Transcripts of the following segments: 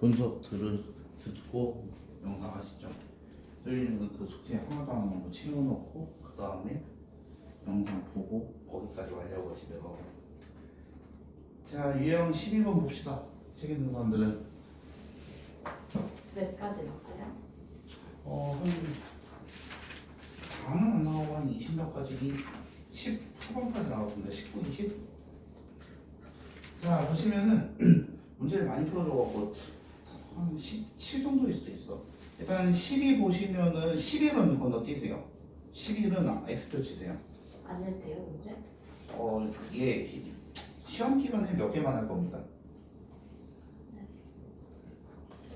분석 들으, 듣고 영상 하시죠. 저희는 그 숙제 하나도 안 하고 채워놓고 그 다음에 영상 보고 거기까지 완료하고 집에 가고. 자 유형 12번 봅시다. 책 있는 사람들은 몇 가지 나와요? 어한 다는 안 나오고 한 20몇 가지 10 후반까지 나오던데 19, 20. 자 보시면은 문제를 많이 풀어줘갖고 한 17 정도일 수도 있어. 일단 12 보시면은 11은 건너뛰세요. 11은 X표 치세요. 안 해도 돼요 문제? 어, 예, 시험 기간에 몇 개만 할 겁니다.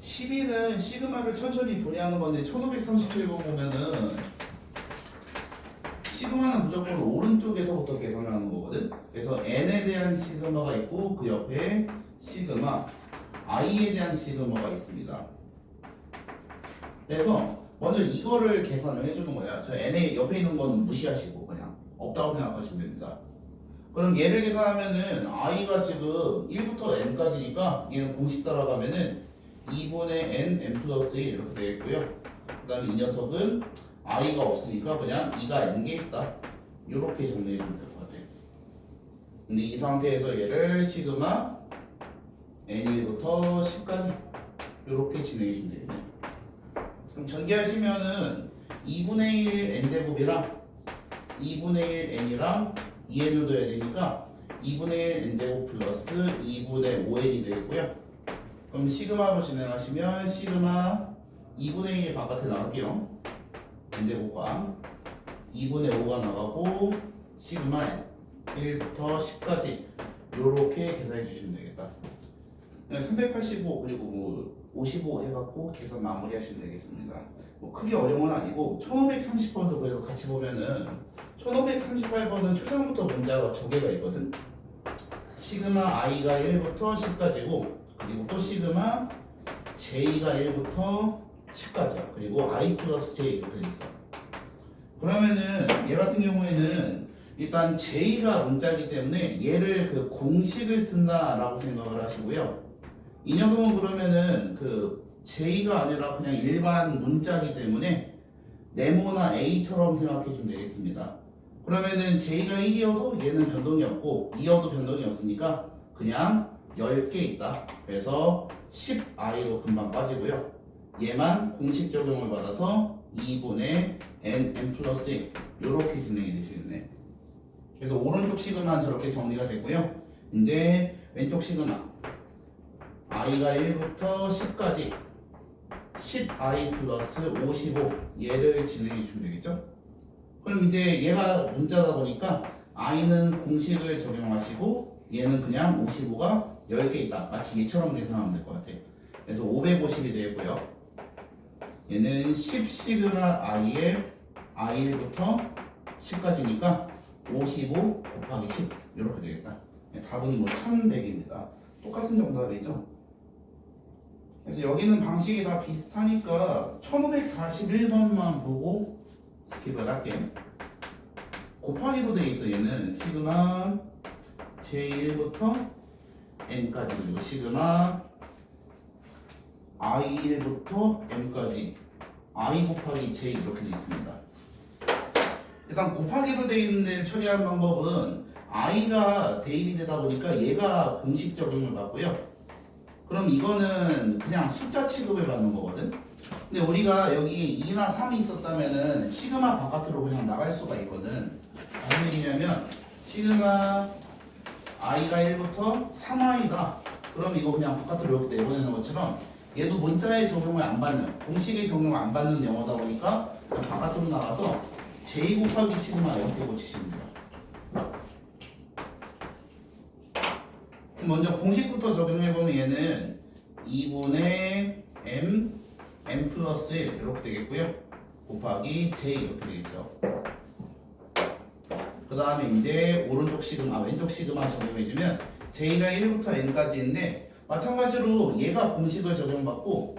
11은 시그마를 천천히 분해하는 건데 1537번 보면은 시그마는 무조건 오른쪽에서부터 계산하는 거거든. 그래서 n에 대한 시그마가 있고 그 옆에 시그마 i에 대한 시그마가 있습니다. 그래서 먼저 이거를 계산을 해주는 거야. 저 n의 옆에 있는 거는 무시하시고 그냥 없다고 생각하시면 됩니다. 그럼 얘를 계산하면은 i가 지금 1부터 n까지니까 얘는 공식 따라가면은 2분의 n, n 플러스 1 이렇게 되겠고요. 그 다음에 이 녀석은 i가 없으니까 그냥 2가 n개 있다. 이렇게 정리해 주면 될 것 같아요. 근데 이 상태에서 얘를 시그마 n1부터 10까지 이렇게 진행해 주면 되겠네. 그럼 전개하시면은 2분의 1 n제곱이랑 2분의 1 n이랑 2n을 둬야 되니까 2분의 1 n제곱 플러스 2분의 5n이 되겠고요. 그럼 시그마로 진행하시면 시그마 2분의 1이 바깥에 나갈게요. n제곱과 2분의 5가 나가고 시그마 n 1부터 10까지 이렇게 계산해 주시면 되겠다. 385 그리고 뭐55 해갖고 계산 마무리 하시면 되겠습니다. 뭐 크게 어려운 건 아니고 1530번도 그래서 같이 보면은 1538번은 초장부터 문자가 두 개가 있거든. 시그마 i가 1부터 10까지고 그리고 또 시그마 j가 1부터 10까지야. 그리고 i 플러스 j 이렇게 돼 있어. 그러면은 얘 같은 경우에는 일단 j가 문자이기 때문에 얘를 그 공식을 쓴다라고 생각을 하시고요. 이 녀석은 그러면은 그 j가 아니라 그냥 일반 문자이기 때문에 네모나 a처럼 생각해 주면 되겠습니다. 그러면은 j가 1이어도 얘는 변동이 없고 2여도 변동이 없으니까 그냥 10개 있다. 그래서 10i로 금방 빠지고요. 얘만 공식 적용을 받아서 2분의 n, n 플러스 1 이렇게 진행이 되시겠네. 그래서 오른쪽 시그마는 저렇게 정리가 되고요. 이제 왼쪽 시그마 i가 1부터 10까지 10i 플러스 55 얘를 진행해 주시면 되겠죠? 그럼 이제 얘가 문자다 보니까 i는 공식을 적용하시고 얘는 그냥 55가 10개 있다. 마치 얘처럼 계산하면 될 것 같아요. 그래서 550이 되고요. 얘는 10 시그마 i의 i1부터 10까지니까 55 곱하기 10 이렇게 되겠다. 네, 답은 뭐 1100입니다. 똑같은 정답이죠. 그래서 여기는 방식이 다 비슷하니까 1541번만 보고 스킵을 할게요. 곱하기로 돼 있어 얘는 시그마 j1부터 n까지 그리고 시그마 i1부터 m까지 i 곱하기 j 이렇게 돼 있습니다. 일단 곱하기로 돼 있는 데 처리하는 방법은 i가 대입이 되다 보니까 얘가 공식 적용을 받고요. 그럼 이거는 그냥 숫자 취급을 받는 거거든. 근데 우리가 여기 2나 3이 있었다면은 시그마 바깥으로 그냥 나갈 수가 있거든. 무슨 얘기냐면 시그마 i가 1부터 3i다. 그럼 이거 그냥 바깥으로 이렇게 내보내는 것처럼 얘도 문자의 적용을 안 받는 공식의 적용을 안 받는 영어다 보니까 바깥으로 나가서 j 곱하기 시그마 이렇게 고치시면 돼요. 먼저 공식부터 적용해보면 얘는 2분의 m m 플러스 1 이렇게 되겠고요. 곱하기 j 이렇게 되겠죠. 그 다음에 이제 오른쪽 시그마, 아, 왼쪽 시그마 적용해주면 j가 1부터 n까지인데 마찬가지로 얘가 공식을 적용받고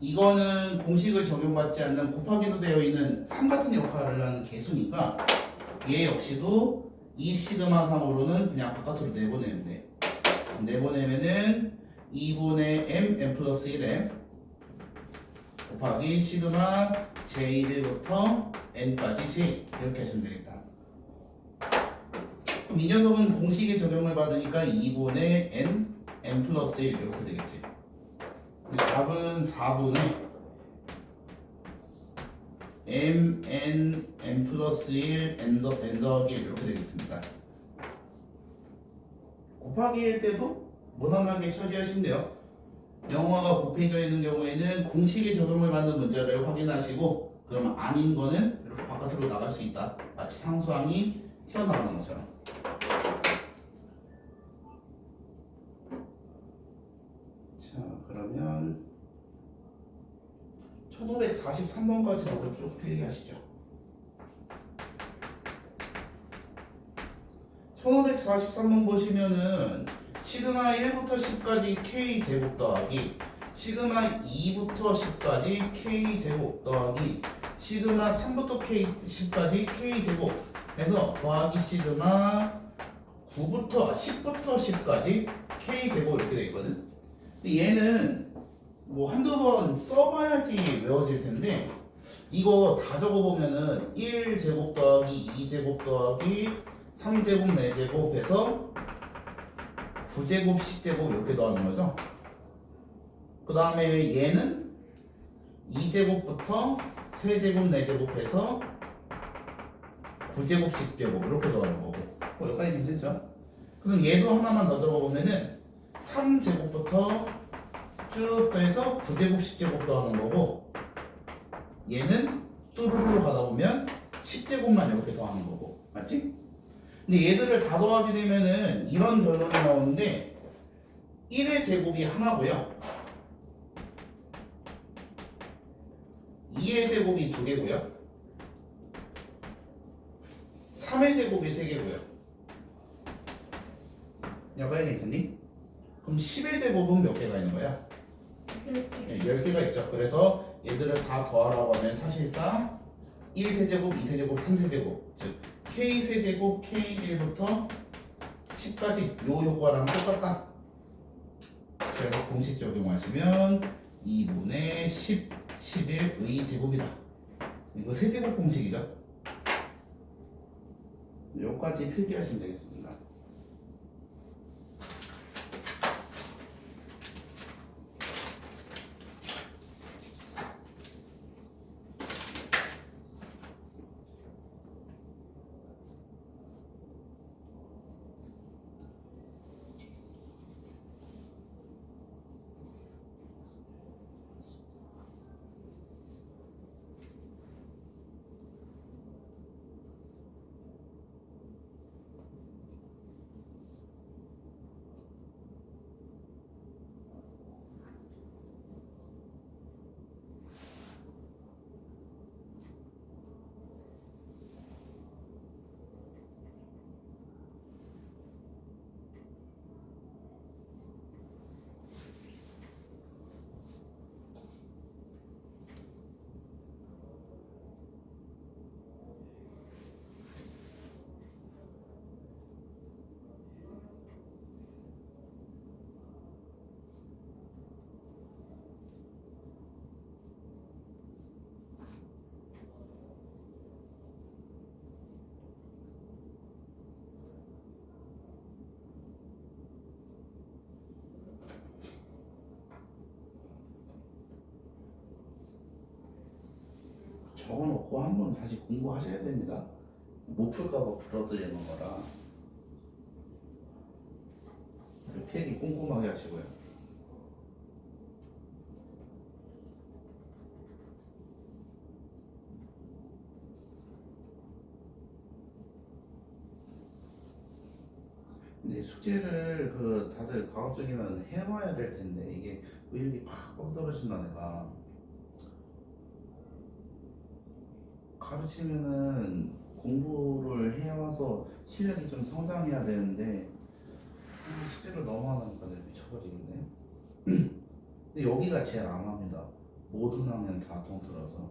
이거는 공식을 적용받지 않는 곱하기로 되어 있는 3 같은 역할을 하는 개수니까 얘 역시도 이 시그마 3으로는 그냥 바깥으로 내보내면 돼. 내보내면은 2분의 m m 플러스 1m 곱하기 시그마 j1부터 n까지 j 이렇게 하시면 되겠다. 그럼 이 녀석은 공식의 적용을 받으니까 2분의 n n 플러스 1 이렇게 되겠지. 답은 4분의 m n n 플러스 1 n 더 n 더하기 1 이렇게 되겠습니다. 곱하기일 때도 무난하게 처리하시면 돼요. 영어가 곱해져 있는 경우에는 공식의 적용을 받는 문자를 확인하시고 그러면 아닌 거는 이렇게 바깥으로 나갈 수 있다. 마치 상수항이 튀어나가는 것처럼. 자 그러면 1543번까지 쭉 필기하시죠. 1543번 보시면은 시그마 1부터 10까지 k 제곱 더하기 시그마 2부터 10까지 k 제곱 더하기 시그마 3부터 k 10까지 k 제곱 해서 더하기 시그마 9부터 10부터 10까지 k 제곱 이렇게 돼 있거든. 근데 얘는 뭐 한두 번 써봐야지 외워질 텐데 이거 다 적어보면은 1 제곱 더하기 2 제곱 더하기 3제곱 4제곱 해서 9제곱 10제곱 이렇게 더하는 거죠 그 다음에 얘는 2제곱부터 3제곱 4제곱 해서 9제곱 10제곱 이렇게 더하는 거고 뭐 여기까지 괜찮죠? 그럼 얘도 하나만 더 적어보면은 3제곱부터 쭉 빼서 9제곱 10제곱 더하는 거고 얘는 뚜루루로 가다 보면 10제곱만 이렇게 더하는 거고 맞지? 근데 얘들을 다 더하게 되면은 이런 결론이 나오는데 1의 제곱이 하나고요 2의 제곱이 두 개고요 3의 제곱이 세 개고요 여기까지 괜찮니? 그럼 10의 제곱은 몇 개가 있는 거야? 네, 10개가 있죠. 그래서 얘들을 다 더하라고 하면 사실상 1세제곱, 2세제곱, 3세제곱 즉 K세제곱, K1부터 10까지 요 효과랑 똑같다. 그래서 공식 적용하시면 2분의 10, 11의 제곱이다. 이거 세제곱 공식이죠. 요까지 필기하시면 되겠습니다. 적어놓고 한번 다시 공부하셔야 됩니다. 못 풀까봐 불어드리는 거라. 필기 꼼꼼하게 하시고요. 근데 숙제를 그 다들 과학적이면 해봐야 될 텐데 이게 의욕이 팍 떨어진다 내가. 가르치면은 공부를 해와서 실력이 좀 성장해야 되는데 아, 숙제를 너무 안 하니까 내가 미쳐버리겠네. 근데 여기가 제일 안 합니다. 모든 하면 다 통틀어서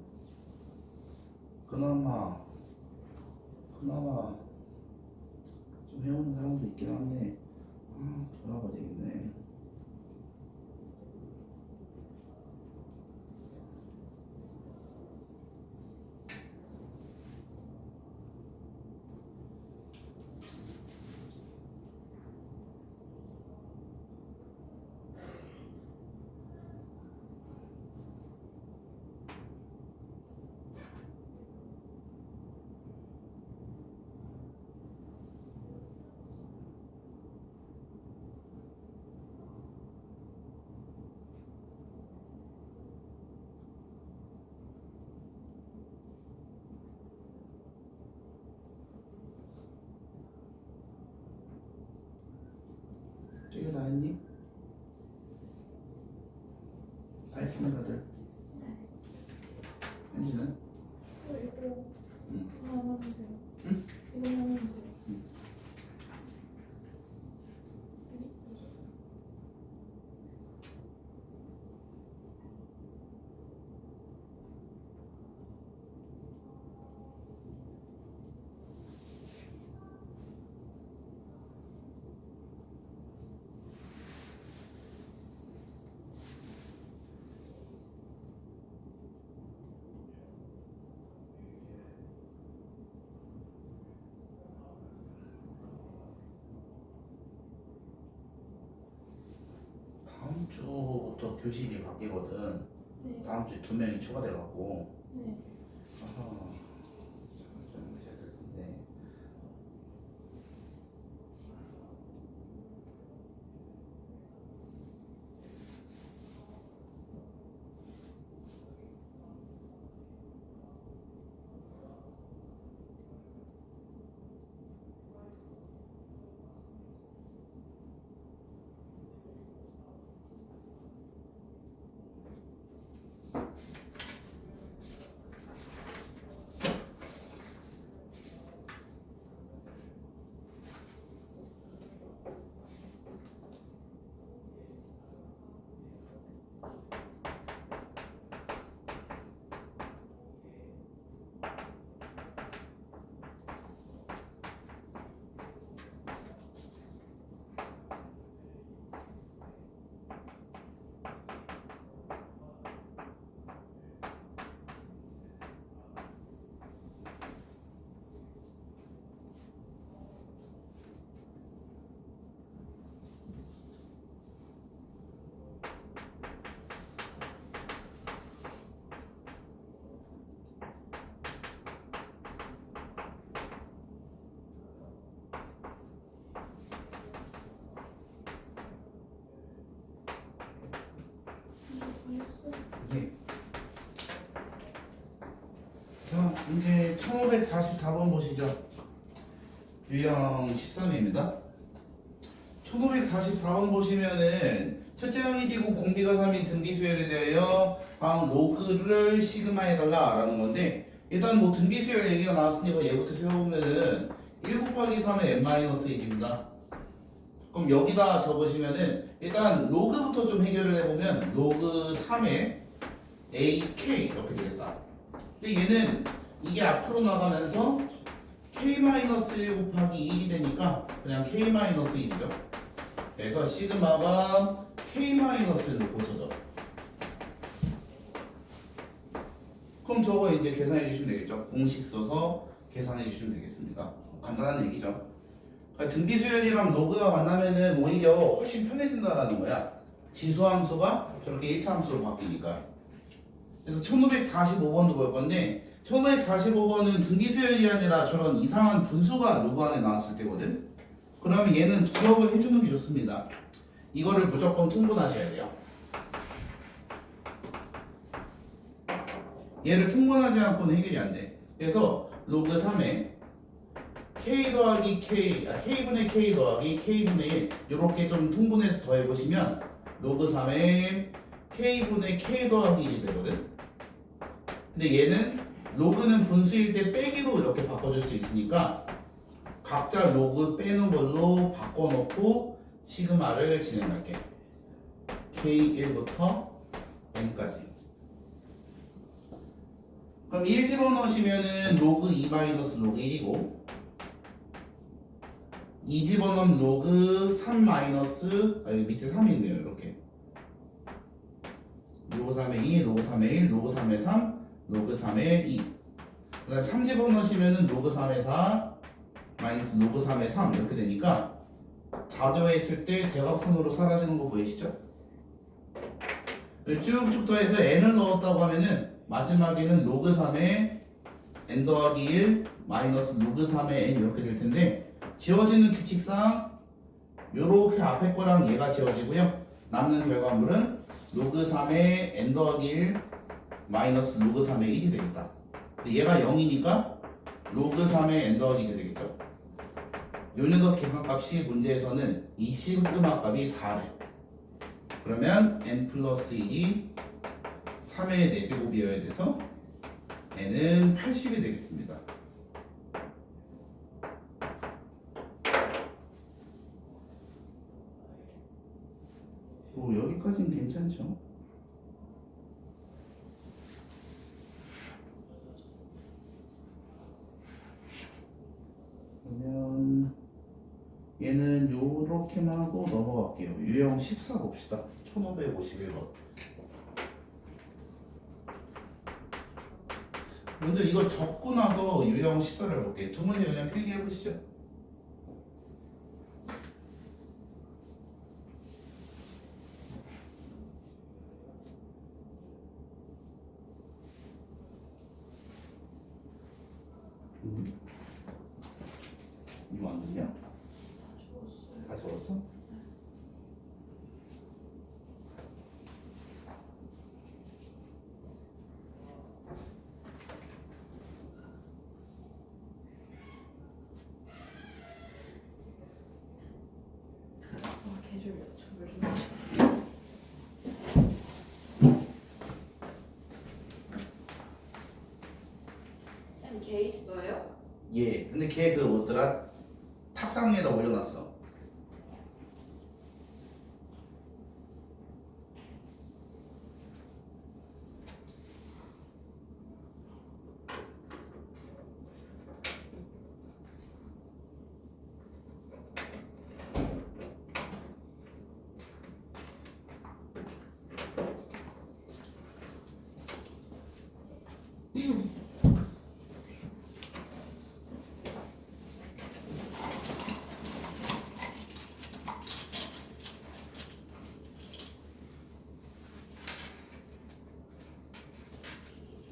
그나마 그나마 좀 해오는 사람도 있긴 한데 아 돌아버리겠네. 다 했니? 다 했으면 다들 현지는? 이거 응. 하나 하면 돼요. 응? 이거 하면 돼요. 주부터 교실이 바뀌거든 네. 다음 주에 두 명이 추가돼갖고 네. 아하 좀 해야 될 텐데 됐어. 이게 자 이제 1544번 보시죠. 유형 13입니다. 1544번 보시면은 첫째 항이 되고 공비가 3인 등비 수열에 대하여 방 로그를 시그마 해달라 라는 건데 일단 뭐 등비 수열 얘기가 나왔으니까 얘부터 세워보면은 1 곱하기 3은 n-1입니다. 그럼 여기다 적으시면은 일단 로그부터 좀 해결을 해보면 로그 3의 AK 이렇게 되겠다. 근데 얘는 이게 앞으로 나가면서 K-1 곱하기 1이 되니까 그냥 K-1이죠. 그래서 시그마가 K-를 고쳐져. 그럼 저거 이제 계산해 주시면 되겠죠. 공식 써서 계산해 주시면 되겠습니다. 간단한 얘기죠. 그러니까 등비 수열이랑 로그가 만나면은 오히려 훨씬 편해진다라는 거야. 지수 함수가 저렇게 1차 함수로 바뀌니까. 그래서 1545번도 볼 건데 1545번은 등비 수열이 아니라 저런 이상한 분수가 로그 안에 나왔을 때거든. 그러면 얘는 기억을 해주는 게 좋습니다. 이거를 무조건 통분하셔야 돼요. 얘를 통분하지 않고는 해결이 안 돼. 그래서 로그 3에 k 더하기 k, 아, k분의 k 더하기 k분의 1 이렇게 좀 통분해서 더해보시면 로그 3에 k분의 k 더하기 1이 되거든 근데 얘는 로그는 분수일 때 빼기로 이렇게 바꿔줄 수 있으니까 각자 로그 빼는 걸로 바꿔놓고 시그마를 진행할게. K1부터 n까지. 그럼 1 집어넣으시면은 로그 2 마이너스 로그 1이고 이 집어넣으면 로그 3 마이너스 아 여기 밑에 3이 있네요 이렇게. 로그 3의 2 로그 3의 1 로그 3의 3 로그 3의 2 그다음 3 집어넣으시면은 로그 3의 4 마이너스 로그 3의 3 이렇게 되니까 다 더했을 때 대각선으로 사라지는 거 보이시죠? 쭉쭉 더해서 n을 넣었다고 하면은 마지막에는 로그 3의 n 더하기 1 마이너스 로그 3의 n 이렇게 될 텐데 지워지는 규칙상 요렇게 앞에 거랑 얘가 지워지고요 남는 결과물은 로그 3의 n 더하기 1 마이너스 로그 3의 1이 되겠다 얘가 0이니까 로그 3의 n 더하기 1이 되겠죠 요 녀석 계산값이 문제에서는 이 시그마 값이 4래. 그러면 n 플러스 1이 3의 4제곱이어야 돼서 n은 80이 되겠습니다. 뭐 여기까지는 괜찮죠? 그러면 얘는 요렇게만 하고 넘어갈게요. 유형 14 봅시다. 1551번. 먼저 이걸 적고 나서 유형 14를 볼게요. 두 문제 그냥 필기해 보시죠. 음. 이거 안 됐냐? 다 적었어? 아, 개졸려. 저물 좀 마시고. 쌤, 개 있어요? 예. 근데 걔 그 뭐더라? 탁상 위에다 올려놨어.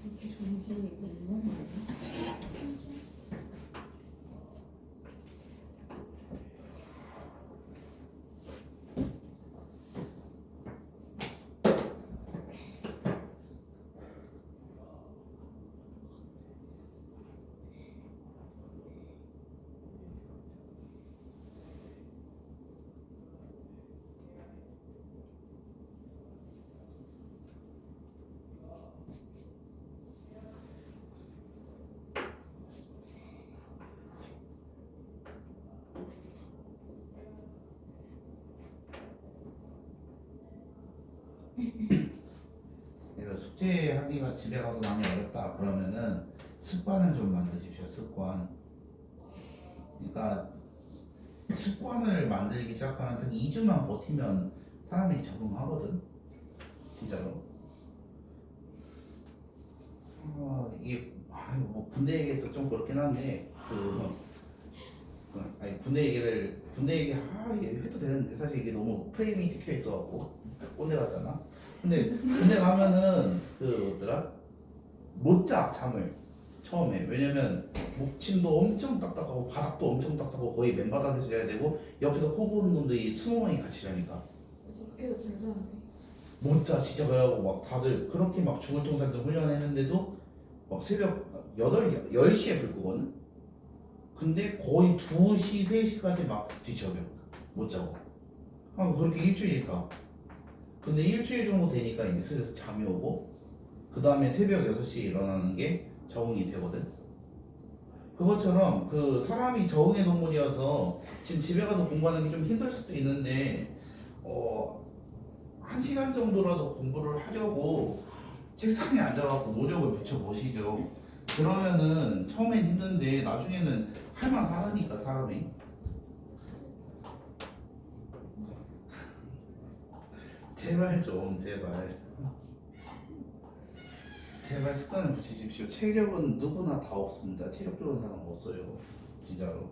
이렇게 정신이 있는 거 아니야? 그래서 숙제하기가 집에 가서 많이 어렵다 그러면은 습관을 좀 만드십시오 습관. 그러니까 습관을 만들기 시작하면 한 2주만 버티면 사람이 적응하거든 진짜로. 아, 이게 아, 뭐 군대 얘기해서 좀 그렇긴 한데 그, 그 아니 군대 얘기를 군대 얘기 아 이게 해도 되는데. 사실 이게 너무 프레임이 찍혀 있어갖고. 꼰대 같잖아 근데 군대 가면은 그 뭐더라? 못 자 잠을 처음에. 왜냐면 목침도 엄청 딱딱하고 바닥도 엄청 딱딱하고 거의 맨바닥에서 자야 되고 옆에서 코 고는 놈들이 스무 명이 같이 자니까. 저렇게도 잘 자는데. 못 자 진짜 그래갖고 막 다들 그렇게 막 죽을 통살도 훈련했는데도 막 새벽 8, 10시에 불 끄거든? 근데 거의 2시, 3시까지 막 뒤척여 못 자고. 아 그렇게 일주일 가 근데 일주일 정도 되니까 이제 슬슬 잠이 오고 그 다음에 새벽 6시에 일어나는 게 적응이 되거든 그것처럼 그 사람이 적응의 동물이어서 지금 집에 가서 공부하는 게 좀 힘들 수도 있는데 어, 한 시간 정도라도 공부를 하려고 책상에 앉아갖고 노력을 붙여보시죠. 그러면은 처음엔 힘든데 나중에는 할만하다니까 사람이. 제발 좀 제발. 제발 습관을 붙이십시오. 체력은 누구나 다 없습니다. 체력 좋은 사람 없어요. 진짜로.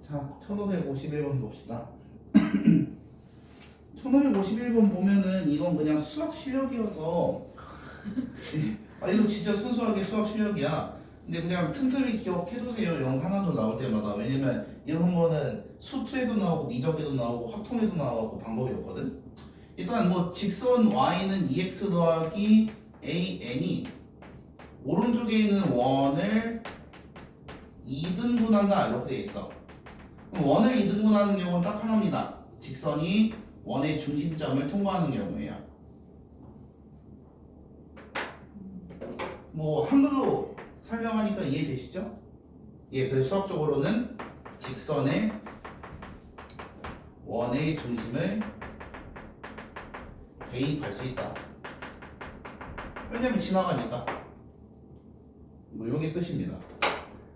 자, 1551번 봅시다. 1551번 보면은 이건 그냥 수학 실력이어서 아 이거 진짜 순수하게 수학 실력이야. 근데 그냥 틈틈이 기억해두세요. 영 하나도 나올 때마다 왜냐면 이런 거는 수투에도 나오고 미적에도 나오고 확통에도 나오고 방법이 없거든. 일단 뭐 직선 y는 2x 더하기 an이 오른쪽에 있는 원을 2등분한다 이렇게 돼 있어. 그럼 원을 2등분하는 경우는 딱 하나입니다. 직선이 원의 중심점을 통과하는 경우예요. 뭐 한글로 설명하니까 이해되시죠? 예, 그래서 수학적으로는 직선의 원의 중심을 대입할 수 있다. 왜냐면 지나가니까. 뭐 요게 끝입니다.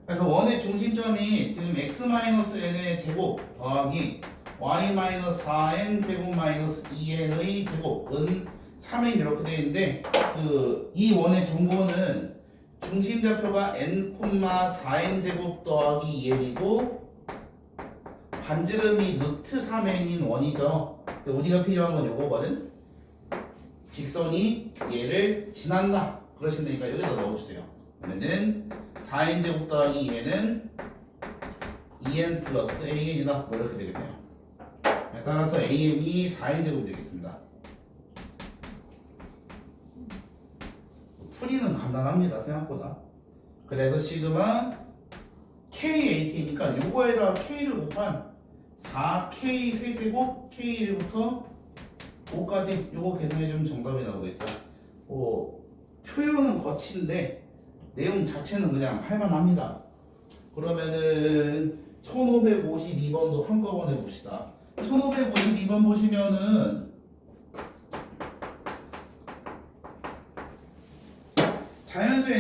그래서 원의 중심점이 지금 x-n의 제곱 더하기 y-4n 제곱 마이너스 2n의 제곱은 3n 이렇게 되어 있는데 그 이 원의 정보는 중심 좌표가 n, 4n 제곱 더하기 2n이고 반지름이 루트 3n인 원이죠. 근데 우리가 필요한 건 요거거든. 직선이 얘를 지난다. 그러시면 되니까 여기다 넣어주세요. 그러면은 4n 제곱 더하기 2n은 2n 플러스 an이다. 뭐 이렇게 되겠네요. 따라서 an이 4n 제곱 되겠습니다. 풀이는 간단합니다. 생각보다. 그래서 시그마 KAK니까 요거에다 K를 곱한 4K 세제곱 K1부터 5까지 요거 계산해주면 정답이 나오겠죠. 뭐 표현은 거친데 내용 자체는 그냥 할만합니다. 그러면은 1552번도 한꺼번에 봅시다. 1552번 보시면은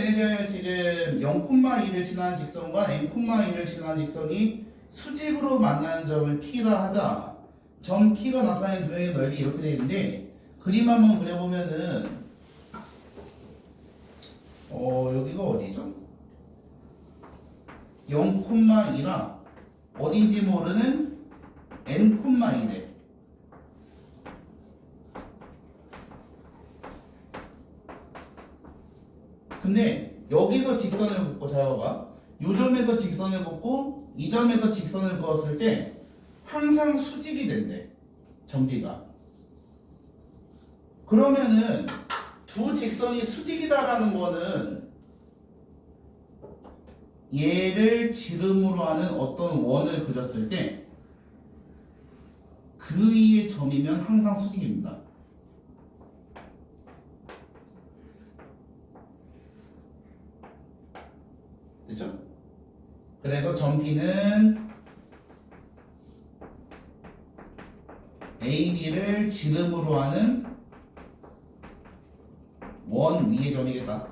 대하여 지금 0,2를 지나는 직선과 n,2를 지나는 직선이 수직으로 만나는 점을 P라 하자. 점 P가 나타내는 도형의 넓이 이렇게 되어 있는데 그림 한번 그려보면은 어 여기가 어디죠? 0,2랑 어딘지 모르는 n,2래. 근데 여기서 직선을 긋고 잘 봐봐. 요 점에서 직선을 긋고 이 점에서 직선을 그었을 때 항상 수직이 된대. 점비가. 그러면은 두 직선이 수직이다라는 거는 얘를 지름으로 하는 어떤 원을 그렸을 때 그 위의 점이면 항상 수직입니다. 됐죠? 그래서 점피는 AB를 지름으로 하는 원 위의 점이겠다.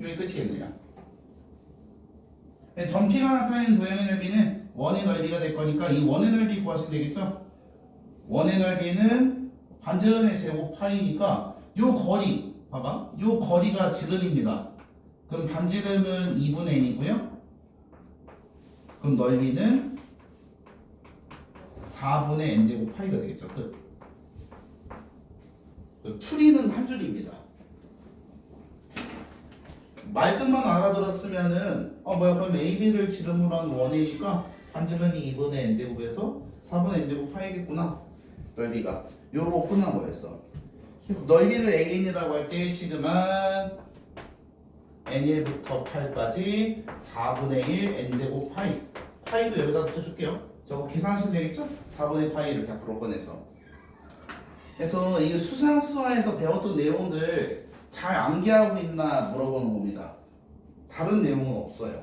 여기 끝이겠네요. 네, 점피가 나타내는 도형의 넓이는 원의 넓이가 될 거니까 이 원의 넓이 구하시면 되겠죠? 원의 넓이는 반지름의 제곱 파이니까 요 거리 봐봐. 요 거리가 지름입니다. 그럼 반지름은 2분의 n이고요. 그럼 넓이는 4분의 n제곱 파이가 되겠죠. 끝. 그 풀이는 한 줄입니다. 말뜻만 알아들었으면은 어 뭐야 그럼 AB를 지름으로 한 원이니까 반지름이 2분의 n제곱에서 4분의 n제곱 파이겠구나. 넓이가. 요러고 끝난 거였어. 그래서 넓이를 AN이라고 할 때 시그마 N1부터 8까지 4분의 1 N제곱 파이. 파이도 여기다 붙여줄게요. 저거 계산하시면 되겠죠? 4분의 파이를 다 풀어 꺼내서. 그래서 이 수상수화에서 배웠던 내용들 잘 암기하고 있나 물어보는 겁니다. 다른 내용은 없어요.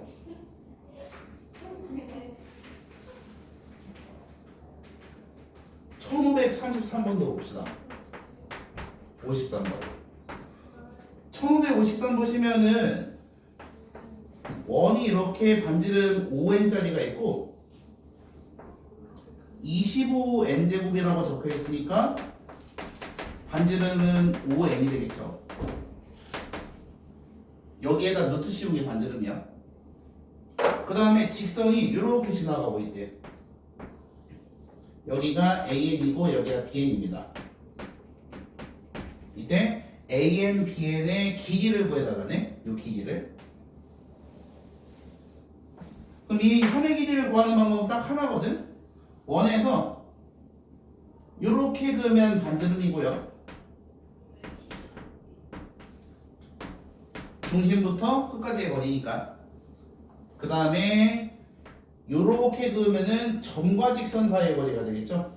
(1533번도) 봅시다 53번. 1553 보시면은 원이 이렇게 반지름 5n짜리가 있고 25n 제곱이라고 적혀 있으니까 반지름은 5n이 되겠죠. 여기에다 루트 씌운 게 반지름이야. 그 다음에 직선이 이렇게 지나가고 있대. 여기가 an이고 여기가 bn입니다. 이때 AM, BN의 길이를 구해달라네. 요 길이를. 그럼 이 현의 길이를 구하는 방법은 딱 하나거든. 원에서 요렇게 그으면 반지름이고요. 중심부터 끝까지의 거리니까. 그 다음에 요렇게 그으면은 점과 직선 사이의 거리가 되겠죠?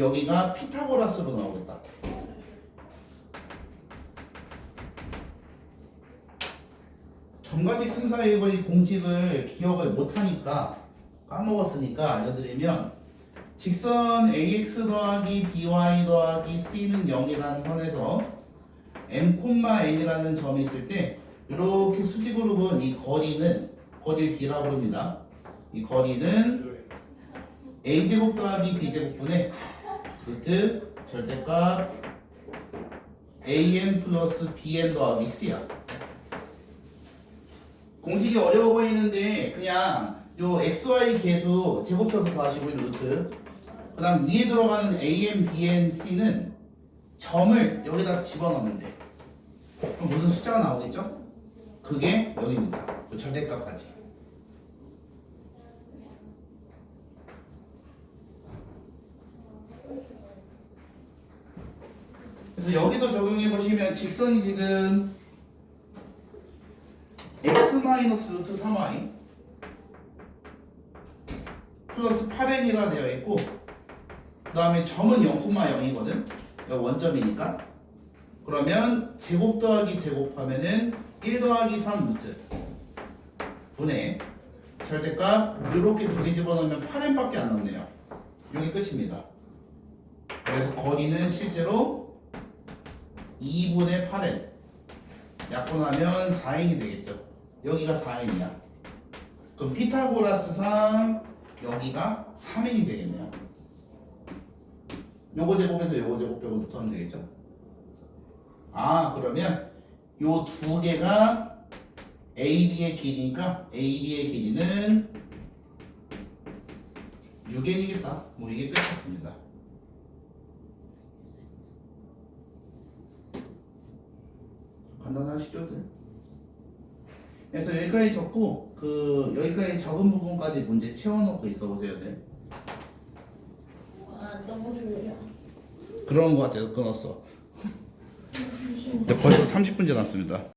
여기가 피타고라스로 나오겠다. 직선 사이의 거리 공식을 기억을 못하니까 까먹었으니까 알려드리면 직선 ax 더하기 by 더하기 c는 0이라는 선에서 m, n이라는 점이 있을 때 이렇게 수직으로 이 거리는 거리를 d라 부릅니다. 이 거리는 a제곱 더하기 b제곱분의 루트 절대값 an 플러스 bn 더하기 c야. 공식이 어려워 보이는데 그냥 요 xy 계수 제곱쳐서 더하시고 이 루트 그 다음 위에 들어가는 am, bn, c는 점을 여기다 집어넣으면 돼 그럼 무슨 숫자가 나오겠죠? 그게 여기입니다 그 절대값까지 그래서 여기서 적용해 보시면 직선이 지금 x 마이너스 루트 3y 플러스 8n이라 되어 있고 그 다음에 점은 0,0이거든? 여기 원점이니까. 그러면 제곱 더하기 제곱하면은 1 더하기 3 루트. 분의 절대값 이렇게 두 개 집어넣으면 8n밖에 안 남네요. 여기 끝입니다. 그래서 거리는 실제로 2분의 8n 약분하면 4n이 되겠죠. 여기가 4n이야. 그럼 피타고라스상 여기가 3n이 되겠네요. 요거 제곱에서 요거 제곱 빼고 루트하면 되겠죠. 아 그러면 요 두 개가 AB의 길이니까 AB의 길이는 6n이겠다. 뭐 이게 끝이었습니다 간단하시죠? 네? 그래서 여기까지 적고 그 여기까지 적은 부분까지 문제 채워놓고 있어 보세요 네. 아 너무 졸려. 그런 거 같아서 끊었어 벌써 30분 지났습니다